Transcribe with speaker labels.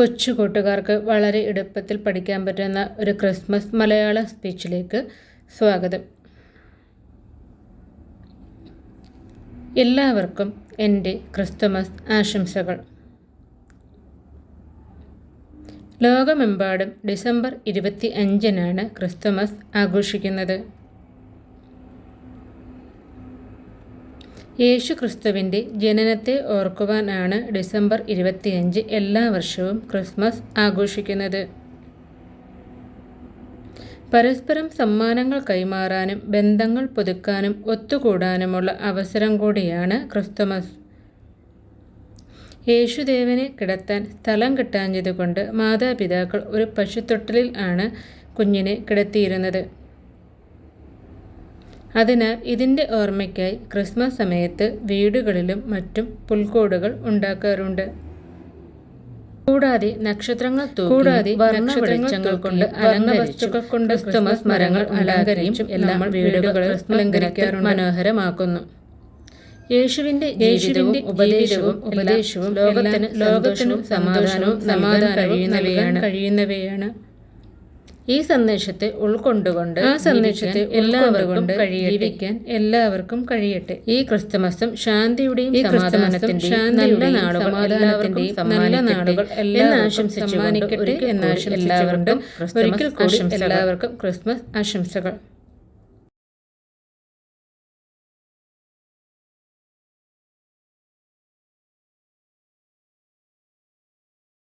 Speaker 1: കൊച്ചു കൂട്ടുകാർക്ക് വളരെ എളുപ്പത്തിൽ പഠിക്കാൻ പറ്റുന്ന ഒരു ക്രിസ്മസ് മലയാള സ്പീച്ചിലേക്ക് സ്വാഗതം. എല്ലാവർക്കും എന്റെ ക്രിസ്തുമസ് ആശംസകൾ. ലോകമെമ്പാടും ഡിസംബർ ഇരുപത്തി അഞ്ചിനാണ് ക്രിസ്തുമസ് ആഘോഷിക്കുന്നത്. യേശു ക്രിസ്തുവിന്റെ ജനനത്തെ ഓർക്കുവാനാണ് ഡിസംബർ ഇരുപത്തിയഞ്ച് എല്ലാ വർഷവും ക്രിസ്മസ് ആഘോഷിക്കുന്നത്. പരസ്പരം സമ്മാനങ്ങൾ കൈമാറാനും ബന്ധങ്ങൾ പുതുക്കാനും ഒത്തുകൂടാനുമുള്ള അവസരം കൂടിയാണ് ക്രിസ്തുമസ്. യേശുദേവനെ കിടത്താൻ സ്ഥലം കിട്ടാഞ്ഞതുകൊണ്ട് മാതാപിതാക്കൾ ഒരു പശുത്തൊട്ടിലിൽ ആണ് കുഞ്ഞിനെ കിടത്തിയിരുന്നത്. അതിനാൽ ഇതിന്റെ ഓർമ്മയ്ക്കായി ക്രിസ്മസ് സമയത്ത് വീടുകളിലും മറ്റും പുൽക്കൂടുകൾ ഉണ്ടാക്കാറുണ്ട്. കൂടാതെ നക്ഷത്രങ്ങൾ കൂടാതെ നക്ഷത്രങ്ങൾ കൊണ്ട് അലങ്ക വസ്തുക്കൾ കൊണ്ട് ക്രിസ്തുമസ് മരങ്ങൾ അലങ്കരിച്ചും എല്ലാം വീടുകളെ അലങ്കരിക്കാറുണ്ട്. മനോഹരമാക്കുന്നു. യേശുവിന്റെ യേശുവിന്റെ ഉപദേശവും ഉപദേശവും ലോകത്തിന് ലോകത്തിനും സമാധാനവും സമാധാനം കഴിയുന്നവയാണ്. കഴിയുന്നവയാണ്. ഈ സന്ദേശത്തെ ഉൾക്കൊണ്ടുകൊണ്ട് ആ സന്ദേശത്തെ എല്ലാവർക്കും ജീവിക്കാൻ എല്ലാവർക്കും കഴിയട്ടെ. ഈ ക്രിസ്തുമസും ശാന്തിയുടെയും സമാധാനത്തിന്റെയും നല്ല നാളുകൾ എല്ലാവർക്കും നല്ല നാളുകൾ എല്ലാവർക്കും ഒരിക്കൽ കൂടി എല്ലാവർക്കും ക്രിസ്മസ് ആശംസകൾ.